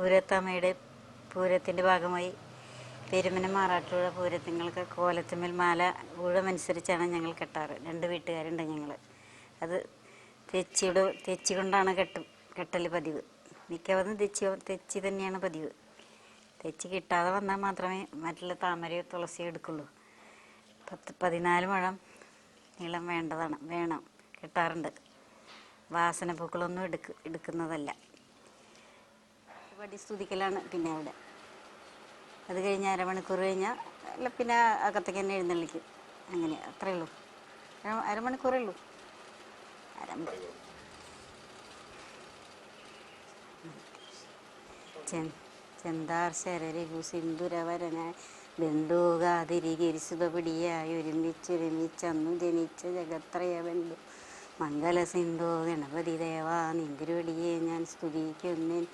പൂരത്തമ്മയുടെ പൂരത്തിന്റെ ഭാഗമായി പെരുമന മാറാട്ടുള്ള പൂരത്തിങ്ങൾക്ക് കോലത്തുമ്മൽ മാല ഊഴമനുസരിച്ചാണ് ഞങ്ങൾ കെട്ടാറ്. രണ്ട് വീട്ടുകാരുണ്ട് ഞങ്ങൾ അത് തെച്ചിയുടെ തെച്ചി കൊണ്ടാണ് കെട്ടും കെട്ടൽ പതിവ്. മിക്കവാറും തെച്ചി തെച്ചി തന്നെയാണ് പതിവ്. തെച്ചി കിട്ടാതെ വന്നാൽ മാത്രമേ മറ്റുള്ള താമരയോ തുളസിയോ എടുക്കുള്ളൂ. പത്ത് പതിനാല് മുഴം നീളം വേണ്ടതാണ് വേണം. കിട്ടാറുണ്ട്. വാസന പൂക്കളൊന്നും എടുക്ക് എടുക്കുന്നതല്ല. പടി സ്തുതിക്കലാണ് പിന്നെ അവിടെ. അത് കഴിഞ്ഞ് അരമണിക്കൂർ കഴിഞ്ഞാൽ അല്ല പിന്നെ അകത്തേക്ക് തന്നെ എഴുന്നള്ളിക്കും. അങ്ങനെ അത്രേ ഉള്ളൂ. അര- അരമണിക്കൂറേ ഉള്ളൂ. സിന്ധുരവരന ചെന്താർ ശരരികു സിന്ദുരവരനായി ബന്ധുകാതിരികരിസുതപിടിയായി ഒരുമിച്ചൊരുമിച്ചന്നു ജനിച്ച ജഗത്രയ ബന്ധു മംഗല സിന്ധു ഗണപതി ദേവാ നിന്തിരുവടിയെ ഞാൻ സ്തുതിക്കുന്നേൻ.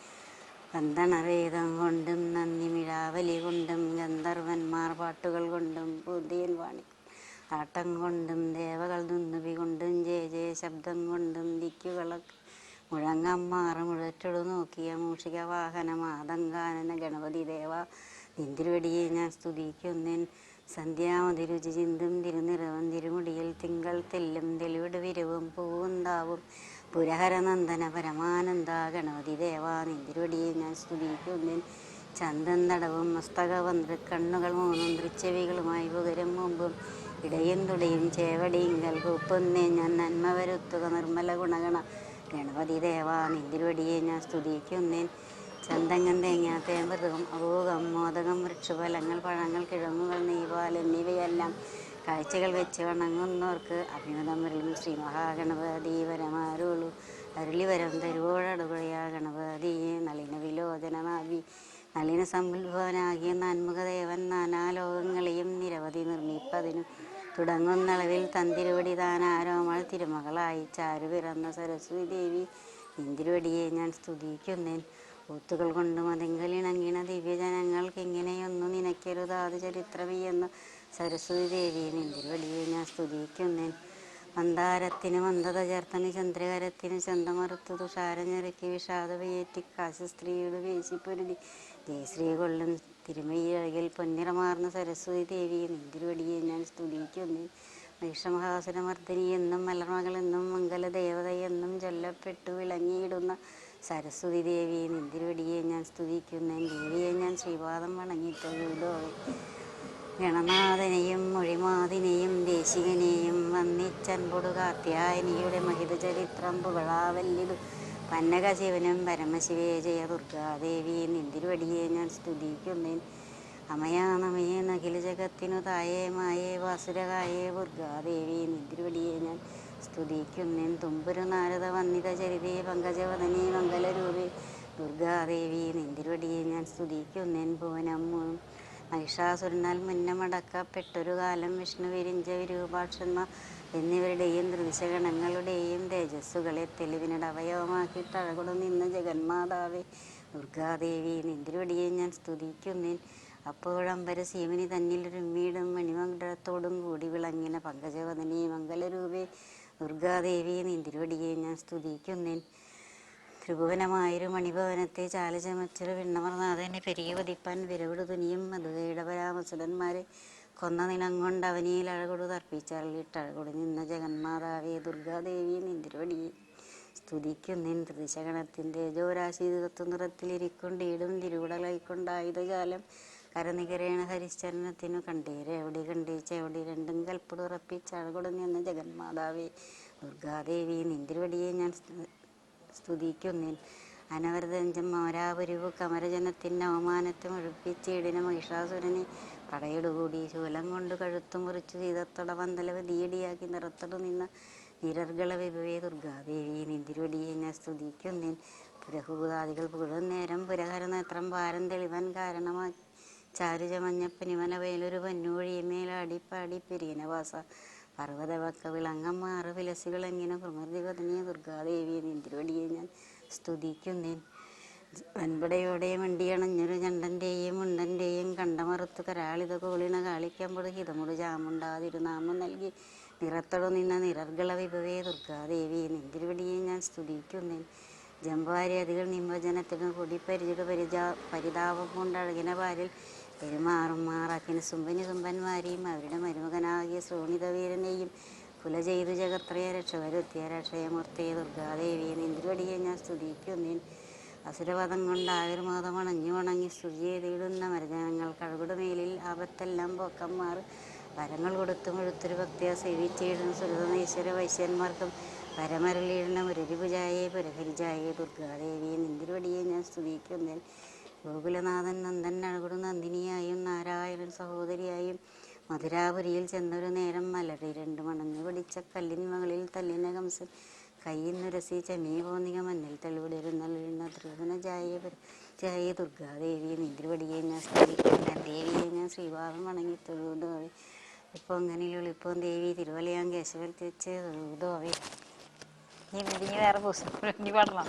വന്ദനവേദം കൊണ്ടും നന്ദി മിഴാവലി കൊണ്ടും ഗന്ധർവന്മാർ പാട്ടുകൾ കൊണ്ടും പുതിയൻ വാണി. ആട്ടം കൊണ്ടും ദേവകൾ ദുന്നുബി കൊണ്ടും ജയ ജയ ശബ്ദം കൊണ്ടും ദിക്കുകളൊക്കെ. മുഴങ്ങമ്മാറ് മുഴറ്റൊടു നോക്കിയ മൂഷിക വാഹനം ആതങ്കാനന ഗണപതി ദേവ. നിന്തിരുവടിയെ ഞാൻ സ്തുതിക്കുന്നേൻ. സന്ധ്യാമതി രുചി ചിന്തും തിരുനിറവും തിരുമുടിയിൽ തിങ്കൾ തെല്ലും തെളിവിട് വിരവും പൂവും താവും. പുരഹരനന്ദന പരമാനന്ദ ഗണപതി ദേവാ നിന്തിരുവടിയെ ഞാൻ സ്തുതിക്കുന്നേൻ ചന്തം തടവും മസ്തകവും കണ്ണുകൾ മൂന്നും തൃച്ചെവികളുമായി പുകരും മുമ്പും ഇടയും തുടയും ചേവടിയിങ്കൽ കൂപ്പൊന്നേ ഞാൻ നന്മ വരുത്തുക നിർമ്മല ഗുണഗണ. ഗണപതി ദേവാ നിന്തിരുവടിയെ ഞാൻ സ്തുതിക്കുന്നേൻ ചന്തങ്ങൻ തേങ്ങ തേമ്പതകം അപൂകം മോദകം വൃക്ഷഫലങ്ങൾ പഴങ്ങൾ കിഴങ്ങുകൾ നെയ്പാൽ എന്നിവയെല്ലാം കാഴ്ചകൾ വെച്ച് വണങ്ങുന്നവർക്ക് അഭിമതം വരലും ശ്രീ മഹാഗണപതി വരമാരോളൂ. അരുളിവരം തരുവോഴടുപഴയാ ഗണപതിയെ നളിന വിലോചനമാവി നളിന സംഭവനാകിയ നാൻമുഖദേവൻ നാനാലോകങ്ങളെയും നിരവധി നിർമ്മിപ്പതിനു. തുടങ്ങുന്നളവിൽ തന്തിരുവടി താനാരോമൾ തിരുമകളായി. ചാരു പിറന്ന സരസ്വതി ദേവി. ഇന്തിരുവടിയെ ഞാൻ സ്തുതിക്കുന്നേൻ. ഊത്തുകൾ കൊണ്ട് മതിങ്കലിണങ്ങിണ ദിവ്യജനങ്ങൾക്ക് ഇങ്ങനെയൊന്നും നിനക്കരുതാത് ചരിത്രമീയെന്ന് സരസ്വതി ദേവിയെ നിന്തിൽ വലിയ ഞാൻ സ്തുതിക്കുന്നേൻ. മന്ദാരത്തിന് മന്ദത ചേർത്തന് ചന്ദ്രകരത്തിന് ചന്തമറുത്ത് തുഷാരഞ്ഞിറക്കി വിഷാദവയേറ്റി കാശ സ്ത്രീയുടെ വേശിപ്പൊരുതി ജയശ്രീ കൊള്ളും തിരുമയ്യഴകിൽ പൊന്നിറമാർന്ന സരസ്വതി ദേവിയെ നിന്തിരുവടിയെ ഞാൻ സ്തുതിക്കുന്നു മഹിഷമഹാസുരമർദ്ദിനി എന്നും മലർമകളെന്നും മംഗലദേവതയെന്നും ചൊല്ലപ്പെട്ടു വിളങ്ങിയിടുന്ന സരസ്വതി ദേവിയെ നിന്തിരുവടിയെ ഞാൻ സ്തുതിക്കുന്നു ദേവിയെ ഞാൻ ശ്രീപാദം വണങ്ങിയിട്ടുള്ളൂ ഗണനാഥനെയും മൊഴിമാതിനെയും ദേശികനെയും വന്നിച്ചൻപൊടു കാത്യായനിയുടെ മഹിത ചരിത്രം പുകളാവല്ലിതു പന്നകശിവനും പരമശിവേ ജയ ദുർഗാദേവിയെ നിന്തിരുവടിയെ ഞാൻ സ്തുതിക്കുന്നേൻ. അമയാനമയേ നഖില ജഗത്തിനു തായേ മായേ വാസുരകായേ ദുർഗാദേവി നിന്തിരുവടിയെ ഞാൻ സ്തുതിക്കുന്നേൻ. തുമ്പുരു നാരദ വന്നിത ചരിതേ പങ്കജവദനേ മംഗലരൂപി. ദുർഗാദേവി നിന്തിരുവടിയെ ഞാൻ സ്തുതിക്കുന്നേൻ. ഭുവനം മഹിഷാസുരനാൽ മുന്നമടക്കപ്പെട്ടൊരു കാലം വിഷ്ണു വിരിഞ്ച വിരൂപാക്ഷന്മാർ എന്നിവരുടെയും ദൃശ്യഗണങ്ങളുടെയും തേജസ്സുകളെ തെളിവിനിടെ അവയവമാക്കി തഴകൊടു നിന്ന ജഗന്മാതാവേ. ദുർഗാദേവി നിന്തിരുവടിയെ ഞാൻ സ്തുതിക്കുന്നേൻ. അപ്പോഴമ്പര സീമനി തന്നിൽ രുമ്മീടും മണിമണ്ഡലത്തോടും കൂടി വിളങ്ങിന പങ്കജവദനീ മംഗലരൂപേ ദുർഗാദേവി നിന്തിരുവടിയെ ഞാൻ സ്തുതിക്കുന്നേൻ. ത്രിഭുവനമായൊരു മണിഭവനത്തെ ചാലചമച്ചൊരു വിണ്ണമർനാഥനെ പെരുകി വധിപ്പാൻ വിരവിടു തുനിയും മധുകയുടെ പരാമസുരന്മാരെ കൊന്ന നിലം കൊണ്ട് അവനിയിൽ അഴകൊടു തർപ്പിച്ചള്ളിട്ട് അഴകൊടു നിന്ന ജഗന്മാതാവേ ദുർഗാദേവി നിന്തിരുവടിയെ സ്തുതിക്കുന്നിൻ. ത്രിശകണത്തിന്റെ ജോരാശി നിറത്തിലിരിക്കൊണ്ടിടും തിരുവിടലൈക്കൊണ്ടായുധജാലം കരനികരേണ ഹരിശ്ചരണത്തിനു കണ്ടീര്. എവിടെ കണ്ടീച്ച എവിടെ രണ്ടും കൽപ്പുടുറപ്പിച്ച് അഴകൊടു നിന്ന ജഗന്മാതാവേ. ദുർഗാദേവി നിന്തിരുവടിയെ ഞാൻ സ്തുതിക്കുന്നിൽ അനവരതഞ്ചം മോരാപുരിവ് കമരജനത്തിന്റെ അവമാനത്തെ മുഴുപ്പിച്ചിടിന മഹിഷാസുരനെ പടയിടുകൂടി. ശൂലം കൊണ്ട് കഴുത്തു മുറിച്ചു ചെയ്തത്തട വന്തലവ് തീയടിയാക്കി നിറത്തടു നിന്ന നിരർഗള വിഭവേ ദുർഗാദേവി നിന്തിരുവടിയെ ഞാൻ സ്തുതിക്കുന്നിൽ പുരഹൂതാദികൾ പുഴ നേരം പുരഹര നേത്രം ഭാരം തെളിവൻ കാരണമാക്കി ചാരുചമഞ്ഞപ്പനിമല വേലൊരു പന്നൂഴിയമേലാടിപ്പാടി പെരിയനവാസ പർവതവക്ക വിളങ്ങന്മാറ് വിലസുകൾ എങ്ങനെ പ്രമൃതിപത്നിയെ ദുർഗാദേവിയെ നിന്തിരുവടിയെ ഞാൻ സ്തുതിക്കുന്നേൻ. വൻപടയോടെ വണ്ടിയണഞ്ഞൊരു ചണ്ടന്റെയും മുണ്ടന്റെയും കണ്ടമറുത്തു കരാളിത കോളിണ കാളിക്കമ്പൊടു ഹിതമുട് ജാമുണ്ടാതിരുനാമം നൽകി നിറത്തടു നിന്ന നിറർഗള വിഭവേ ദുർഗാദേവി നിന്തിരുവടിയെ ഞാൻ സ്തുതിക്കുന്നേൻ. ജമ്പാരി അതികൾ നിമ്പജനത്തിനും കൂടി പരിചിട പരിചാ പരിതാപം കൊണ്ടഴകിന പാരിൽ പെരുമാറും മാറാക്കിന് സുമ്പനി സുമ്പന്മാരെയും അവരുടെ മരുമകനാകിയ ശ്രോണിതവീരനെയും കുല ചെയ്തു ജഗത്രയ രക്ഷ വരുത്തിയ രക്ഷയമൂർത്തിയെ ദുർഗാദേവിയെ നിന്തിരുവടിയെ ഞാൻ സ്തുതിക്കുന്നേൻ. അസുരവധം കൊണ്ട് ആയുർമാതം ഉണങ്ങി വണങ്ങി സ്തുതി ചെയ്തിടുന്ന മരജനങ്ങൾ കഴുകുടുമേലിൽ ആപത്തെല്ലാം പൊക്കന്മാർ വരങ്ങൾ കൊടുത്തും എഴുത്തൊരു ഭക്തിയെ സേവിച്ചിടുന്ന സുരതനീശ്വര വൈശ്യന്മാർക്കും പരമരളിയിടുന്ന മുരരിപുജായെ പുരഹരിജായെ ദുർഗാദേവിയെ നിന്തിരുവടിയെ ഞാൻ സ്തുതിക്കുന്നേൻ. ഗോകുലനാഥൻ നന്ദൻ അഴകുടു നന്ദിനിയായും നാരായണൻ സഹോദരിയായും മധുരാപുരിയിൽ ചെന്നൊരു നേരം മലരി രണ്ട് മണഞ്ഞു പിടിച്ച കല്ലിൻ മകളിൽ തല്ലിന കംസൻ കയ്യിൽ നുരസി ചെമീ പോന്നിക മഞ്ഞിൽ തെളിവിടിരുന്ന ത്രിഭുവന ജായ ജായ ദുർഗാദേവിയെ നിന്തിരുവടിയെ ഞാൻ സ്തുതിക്കുന്ന ദേവിയെ ഞാൻ ശ്രീഭാവം വണങ്ങി തൊഴുതോവേ ഇപ്പോൾ അങ്ങനെയുള്ള ദേവി തിരുവലയാൻ കേശവൽ തെച്ച് തൊഴുതോവേ ഇനി വേറെ പുസ്തകം പാടണം.